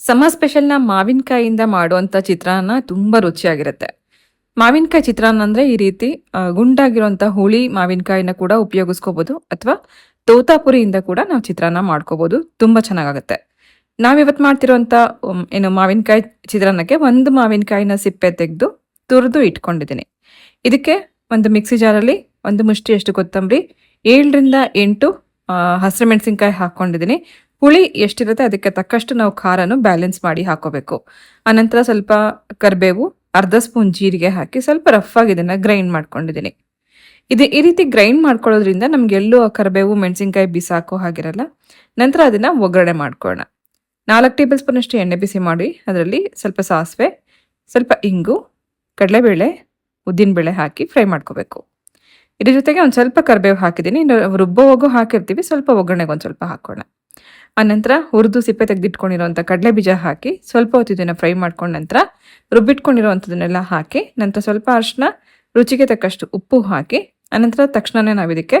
Summer ಸ್ಪೆಷಲ್‌ನ ಮಾವಿನಕಾಯಿಯಿಂದ ಮಾಡುವಂಥ ಚಿತ್ರಾನ್ನ ತುಂಬ ರುಚಿಯಾಗಿರುತ್ತೆ. ಮಾವಿನಕಾಯಿ ಚಿತ್ರಾನ್ನ ಅಂದರೆ ಈ ರೀತಿ ಗುಂಡಾಗಿರುವಂಥ ಹುಳಿ ಮಾವಿನಕಾಯಿನ ಕೂಡ ಉಪಯೋಗಿಸ್ಕೋಬೋದು ಅಥವಾ ತೋತಾಪುರಿಯಿಂದ ಕೂಡ ನಾವು ಚಿತ್ರಾನ್ನ ಮಾಡ್ಕೋಬಹುದು. ತುಂಬಾ ಚೆನ್ನಾಗಾಗುತ್ತೆ. ನಾವಿವತ್ತು ಮಾಡ್ತಿರೋಂಥ ಏನು ಮಾವಿನಕಾಯಿ ಚಿತ್ರಾನ್ನಕ್ಕೆ ಒಂದು ಮಾವಿನಕಾಯಿನ ಸಿಪ್ಪೆ ತೆಗೆದು ತುರಿದು ಇಟ್ಕೊಂಡಿದ್ದೀನಿ. ಇದಕ್ಕೆ ಒಂದು ಮಿಕ್ಸಿ ಜಾರಲ್ಲಿ ಒಂದು ಮುಷ್ಟಿಯಷ್ಟು ಕೊತ್ತಂಬರಿ, ಏಳರಿಂದ ಎಂಟು ಹಸಿರು ಮೆಣಸಿನಕಾಯಿ ಹಾಕ್ಕೊಂಡಿದ್ದೀನಿ. ಹುಳಿ ಎಷ್ಟಿರುತ್ತೆ ಅದಕ್ಕೆ ತಕ್ಕಷ್ಟು ನಾವು ಖಾರನು ಬ್ಯಾಲೆನ್ಸ್ ಮಾಡಿ ಹಾಕೋಬೇಕು. ಅನಂತರ ಸ್ವಲ್ಪ ಕರಿಬೇವು, ಅರ್ಧ ಸ್ಪೂನ್ ಜೀರಿಗೆ ಹಾಕಿ ಸ್ವಲ್ಪ ರಫ್ ಆಗಿ ಇದನ್ನ ಗ್ರೈಂಡ್ ಮಾಡ್ಕೊಂಡಿದ್ದೀನಿ. ಇದು ಈ ರೀತಿ ಗ್ರೈಂಡ್ ಮಾಡ್ಕೊಳ್ಳೋದ್ರಿಂದ ನಮ್ಗೆ ಎಲ್ಲೂ ಕರಿಬೇವು, ಮೆಣಸಿನಕಾಯಿ ಬಿಸಾಕೋ ಹಾಗಿರಲ್ಲ. ನಂತರ ಅದನ್ನ ಒಗ್ಗರಣೆ ಮಾಡ್ಕೊಳ್ಳೋಣ. ನಾಲ್ಕು ಟೇಬಲ್ ಸ್ಪೂನ್ ಅಷ್ಟು ಎಣ್ಣೆ ಬಿಸಿ ಮಾಡಿ ಅದರಲ್ಲಿ ಸ್ವಲ್ಪ ಸಾಸಿವೆ, ಸ್ವಲ್ಪ ಇಂಗು, ಕಡಲೆಬೇಳೆ, ಉದ್ದಿನಬೇಳೆ ಹಾಕಿ ಫ್ರೈ ಮಾಡ್ಕೋಬೇಕು. ಇದ್ರ ಜೊತೆಗೆ ಒಂದು ಸ್ವಲ್ಪ ಕರಿಬೇವು ಹಾಕಿದ್ದೀನಿ. ರುಬ್ಬೋ ಹೋಗೋ ಹಾಕಿರ್ತೀವಿ. ಸ್ವಲ್ಪ ಒಗ್ಗರಣೆಗೆ ಒಂದು ಸ್ವಲ್ಪ ಹಾಕೋಣ. ಆನಂತರ ಹುರಿದು ಸಿಪ್ಪೆ ತೆಗೆದಿಟ್ಕೊಂಡಿರುವಂಥ ಕಡಲೆ ಬೀಜ ಹಾಕಿ ಸ್ವಲ್ಪ ಹೊತ್ತು ಇದನ್ನು ಫ್ರೈ ಮಾಡ್ಕೊಂಡ ನಂತರ ರುಬ್ಬಿಟ್ಕೊಂಡಿರೋವಂಥದ್ದನ್ನೆಲ್ಲ ಹಾಕಿ ನಂತರ ಸ್ವಲ್ಪ ಅರಿಶಿನ, ರುಚಿಗೆ ತಕ್ಕಷ್ಟು ಉಪ್ಪು ಹಾಕಿ ಆನಂತರ ತಕ್ಷಣನೇ ನಾವು ಇದಕ್ಕೆ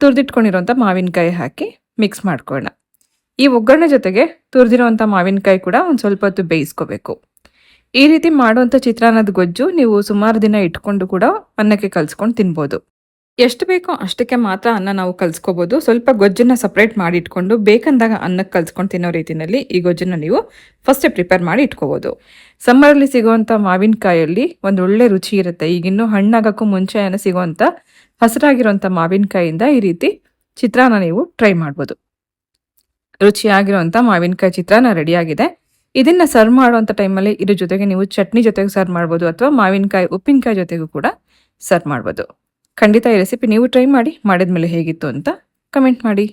ತುರಿದಿಟ್ಕೊಂಡಿರುವಂಥ ಮಾವಿನಕಾಯಿ ಹಾಕಿ ಮಿಕ್ಸ್ ಮಾಡ್ಕೊಳ್ಳೋಣ. ಈ ಒಗ್ಗರಣೆ ಜೊತೆಗೆ ತುರಿದಿರುವಂಥ ಮಾವಿನಕಾಯಿ ಕೂಡ ಒಂದು ಸ್ವಲ್ಪ ಹೊತ್ತು ಬೇಯಿಸ್ಕೋಬೇಕು. ಈ ರೀತಿ ಮಾಡುವಂಥ ಚಿತ್ರಾನ್ನದ ಗೊಜ್ಜು ನೀವು ಸುಮಾರು ದಿನ ಇಟ್ಕೊಂಡು ಕೂಡ ಅನ್ನಕ್ಕೆ ಕಲ್ಸ್ಕೊಂಡು ತಿನ್ಬೋದು. ಎಷ್ಟು ಬೇಕೋ ಅಷ್ಟಕ್ಕೆ ಮಾತ್ರ ಅನ್ನ ನಾವು ಕಲ್ಸ್ಕೋಬಹುದು. ಸ್ವಲ್ಪ ಗೊಜ್ಜನ್ನ ಸಪ್ರೇಟ್ ಮಾಡಿ ಇಟ್ಕೊಂಡು ಬೇಕಂದಾಗ ಅನ್ನಕ್ಕೆ ಕಲ್ಸ್ಕೊಂಡು ತಿನ್ನೋ ರೀತಿಯಲ್ಲಿ ಈ ಗೊಜ್ಜನ್ನ ನೀವು ಫಸ್ಟೇ ಪ್ರಿಪೇರ್ ಮಾಡಿ ಇಟ್ಕೋಬಹುದು. ಸಮ್ಮರಲ್ಲಿ ಸಿಗುವಂಥ ಮಾವಿನಕಾಯಲ್ಲಿ ಒಂದು ಒಳ್ಳೆ ರುಚಿ ಇರುತ್ತೆ. ಈಗಿನ್ನೂ ಹಣ್ಣಾಗಕ್ಕೂ ಮುಂಚೆನೇ ಸಿಗುವಂಥ ಹಸಿರಾಗಿರುವಂಥ ಮಾವಿನಕಾಯಿಂದ ಈ ರೀತಿ ಚಿತ್ರಾನ್ನ ನೀವು ಟ್ರೈ ಮಾಡ್ಬೋದು. ರುಚಿಯಾಗಿರುವಂಥ ಮಾವಿನಕಾಯಿ ಚಿತ್ರಾನ್ನ ರೆಡಿಯಾಗಿದೆ. ಇದನ್ನ ಸರ್ವ್ ಮಾಡುವಂಥ ಟೈಮಲ್ಲಿ ಇದ್ರ ಜೊತೆಗೆ ನೀವು ಚಟ್ನಿ ಜೊತೆಗೆ ಸರ್ವ್ ಮಾಡ್ಬೋದು ಅಥವಾ ಮಾವಿನಕಾಯಿ, ಉಪ್ಪಿನಕಾಯಿ ಜೊತೆಗೂ ಕೂಡ ಸರ್ವ್ ಮಾಡ್ಬೋದು. ಖಂಡಿತ ಈ ರೆಸಿಪಿ ನೀವು ಟ್ರೈ ಮಾಡಿ ಮಾಡಿದ್ಮೇಲೆ ಹೇಗಿತ್ತು ಅಂತ ಕಮೆಂಟ್ ಮಾಡಿ.